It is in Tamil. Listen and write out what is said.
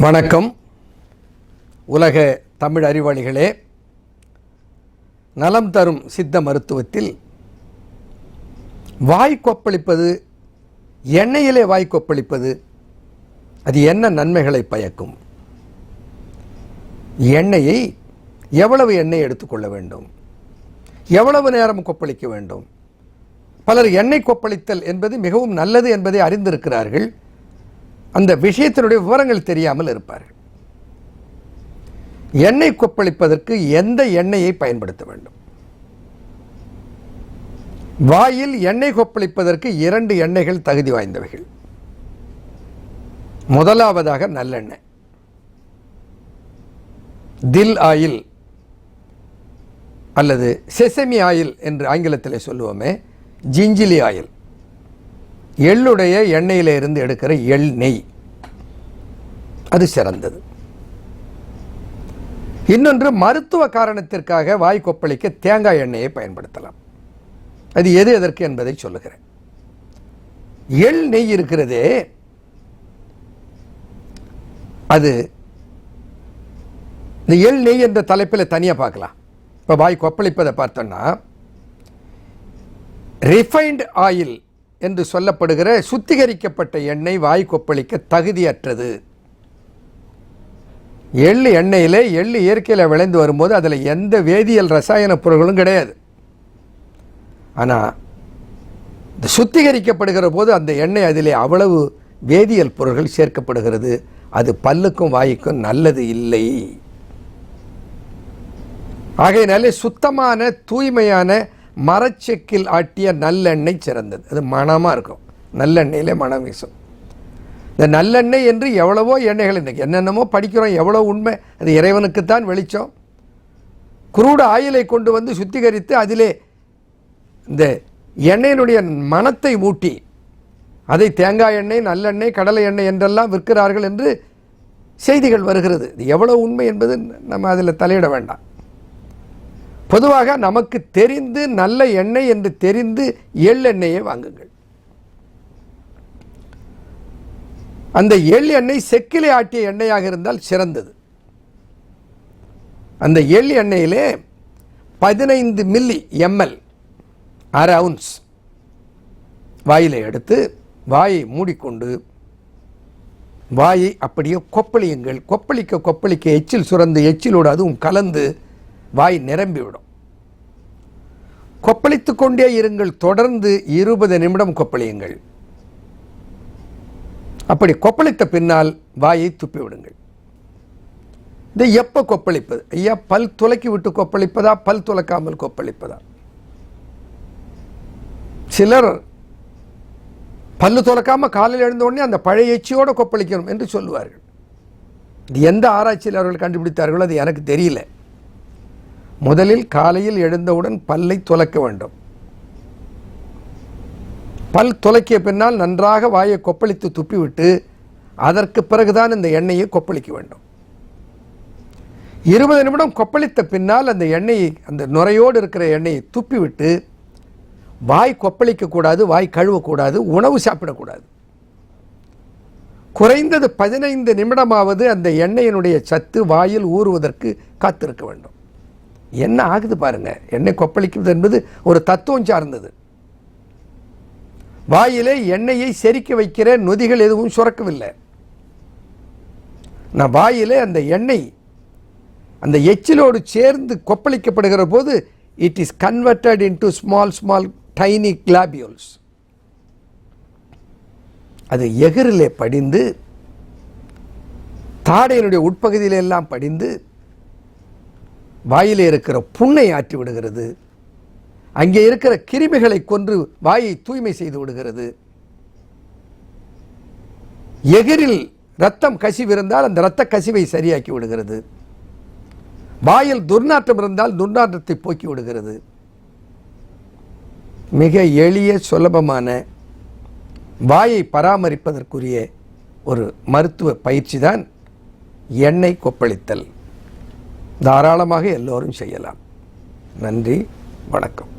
வணக்கம். உலக தமிழ் அறிவாளிகளே நலம் தரும் சித்த மருத்துவத்தில் வாய் கொப்பளிப்பது எண்ணெயிலே வாய் கொப்பளிப்பது அது என்ன நன்மைகளை பயக்கும்? எண்ணெயை எவ்வளவு எண்ணெய் எடுத்துக்கொள்ள வேண்டும்? எவ்வளவு நேரம் கொப்பளிக்க வேண்டும்? பலர் எண்ணெய் கொப்பளித்தல் என்பது மிகவும் நல்லது என்பதை அறிந்திருக்கிறார்கள். அந்த விஷயத்தினுடைய விவரங்கள் தெரியாமல் இருப்பார்கள். எண்ணெய் கொப்பளிப்பதற்கு எந்த எண்ணெயை பயன்படுத்த வேண்டும்? வாயில் எண்ணெய் கொப்பளிப்பதற்கு இரண்டு எண்ணெய்கள் தகுதி வாய்ந்தவைகள். முதலாவதாக நல்லெண்ணெய். தில் ஆயில் அல்லது செசமி ஆயில் என்று ஆங்கிலத்தில் சொல்லுவோமே ஜிஞ்சிலி ஆயில். எள்ளுடைய எண்ணெயில இருந்து எடுக்கிற எள் நெய். அது சிறந்தது. இன்னொன்று மருத்துவ காரணத்திற்காக வாய் கொப்பளிக்க தேங்காய் எண்ணெயை பயன்படுத்தலாம். அது எது எதற்கு என்பதை சொல்லுகிறேன். எள் நெய் இருக்கிறதே அது இந்த எள் நெய் என்ற தலைப்பில் தனியாக பார்க்கலாம். இப்போ வாய் கொப்பளிப்பதை பார்த்தோன்னா ரிஃபைன்டு ஆயில் என்று சொல்லப்படுகிற சுத்திகரிக்கப்பட்ட எண்ணெய் வாய் கொப்பளிக்க தகுதியற்றது. எள்ளு எண்ணெயில் எள்ளு இயற்கையில் விளைந்து வரும்போது அதில் எந்த வேதியியல் ரசாயன பொருள்களும் கிடையாது. ஆனால் இந்த சுத்திகரிக்கப்படுகிற போது அந்த எண்ணெய் அதிலே அவ்வளவு வேதியியல் பொருள்கள் சேர்க்கப்படுகிறது. அது பல்லுக்கும் வாய்க்கும் நல்லது இல்லை. ஆகையினாலே சுத்தமான தூய்மையான மரச்செக்கில் ஆட்டிய நல்லெண்ணெய் சிறந்தது. அது மணமாக இருக்கும். நல்லெண்ணெயிலே மனம் வீசும். இந்த நல்லெண்ணெய் என்று எவ்வளவோ எண்ணெய்கள் இன்றைக்கி என்னென்னமோ படிக்கிறோம் எவ்வளோ உண்மை. அது இறைவனுக்குத்தான் வெளிச்சம். குரூட ஆயிலை கொண்டு வந்து சுத்திகரித்து அதிலே இந்த எண்ணெயினுடைய மனத்தை மூட்டி அதை தேங்காய் எண்ணெய் நல்லெண்ணெய் கடலை எண்ணெய் என்றெல்லாம் விற்கிறார்கள் என்று செய்திகள் வருகிறது. இது எவ்வளோ உண்மை என்பது நம்ம அதில் தலையிட வேண்டாம். பொதுவாக நமக்கு தெரிந்து நல்ல எண்ணெய் என்று தெரிந்து எள்ளெண்ணெயை வாங்குங்கள். அந்த எள் எண்ணெய் செக்கிலே ஆட்டிய எண்ணெயாக இருந்தால் சிறந்தது. அந்த எள் எண்ணெயிலே பதினைந்து மில்லி எம்எல் அரை அவுன்ஸ் வாயில் எடுத்து வாயை மூடிக்கொண்டு வாயை அப்படியே கொப்பளியுங்கள். கொப்பளிக்க கொப்பளிக்க எச்சில் சுரந்து எச்சிலோடு அதுவும் கலந்து வாய் நிரம்பிவிடும். கொப்பளித்து கொண்டே இருங்கள் தொடர்ந்து இருபது நிமிடம் கொப்பளியுங்கள். அப்படி கொப்பளித்த பின்னால் வாயை துப்பி விடுங்கள். இதை எப்போ கொப்பளிப்பது? ஐயா பல் துலக்கி விட்டு கொப்பளிப்பதா? பல் துலக்காமல் கொப்பளிப்பதா? சிலர் பல்லு துலக்காம காலையில் எழுந்த உடனே அந்த பழைய எச்சியோடு கொப்பளிக்கணும் என்று சொல்லுவார்கள். இது எந்த ஆராய்ச்சியில் அவர்கள் கண்டுபிடித்தார்களோ அது எனக்கு தெரியல. முதலில் காலையில் எழுந்தவுடன் பல்லை துலக்க வேண்டும். பல் துலக்கிய பின்னால் நன்றாக வாயை கொப்பளித்து துப்பிவிட்டு அதற்கு பிறகுதான் இந்த எண்ணெயை கொப்பளிக்க வேண்டும். இருபது நிமிடம் கொப்பளித்த பின்னால் அந்த எண்ணெயை அந்த நுரையோடு இருக்கிற எண்ணெயை துப்பிவிட்டு வாய் கொப்பளிக்கக்கூடாது வாய் கழுவக்கூடாது உணவு சாப்பிடக்கூடாது. குறைந்தது பதினைந்து நிமிடமாவது அந்த எண்ணெயினுடைய சத்து வாயில் ஊறுவதற்கு காத்திருக்க வேண்டும். என்ன ஆகுது பாருங்க. எண்ணெய் கொப்பளிக்கிறது என்பது ஒரு தத்துவம் சார்ந்தது. வாயிலே எண்ணெயை செரிக்க வைக்கிற நொதிகள் எதுவும் சுரக்கவில்லை. நான் வாயிலே அந்த எண்ணெய் அந்த எச்சிலோடு சேர்ந்து கொப்பளிக்கப்படுகிற போது it is converted into small small tiny globules அது எகிரிலே படிந்து தாடையினுடைய உட்பகுதியிலெல்லாம் படிந்து வாயிலே இருக்கிற புண்ணை ஆற்றி விடுகிறது. அங்கே இருக்கிற கிருமிகளை கொன்று வாயை தூய்மை செய்து விடுகிறது. எகிரில் ரத்தம் கசிவு இருந்தால் அந்த இரத்த கசிவை சரியாக்கி விடுகிறது. வாயில் துர்நாற்றம் இருந்தால் துர்நாற்றத்தை போக்கி விடுகிறது. மிக எளிய சுலபமான வாயை பராமரிப்பதற்குரிய ஒரு மருத்துவ பயிற்சி தான் எண்ணெய் கொப்பளித்தல். தாராளமாக எல்லோரும் செய்யலாம். நன்றி வணக்கம்.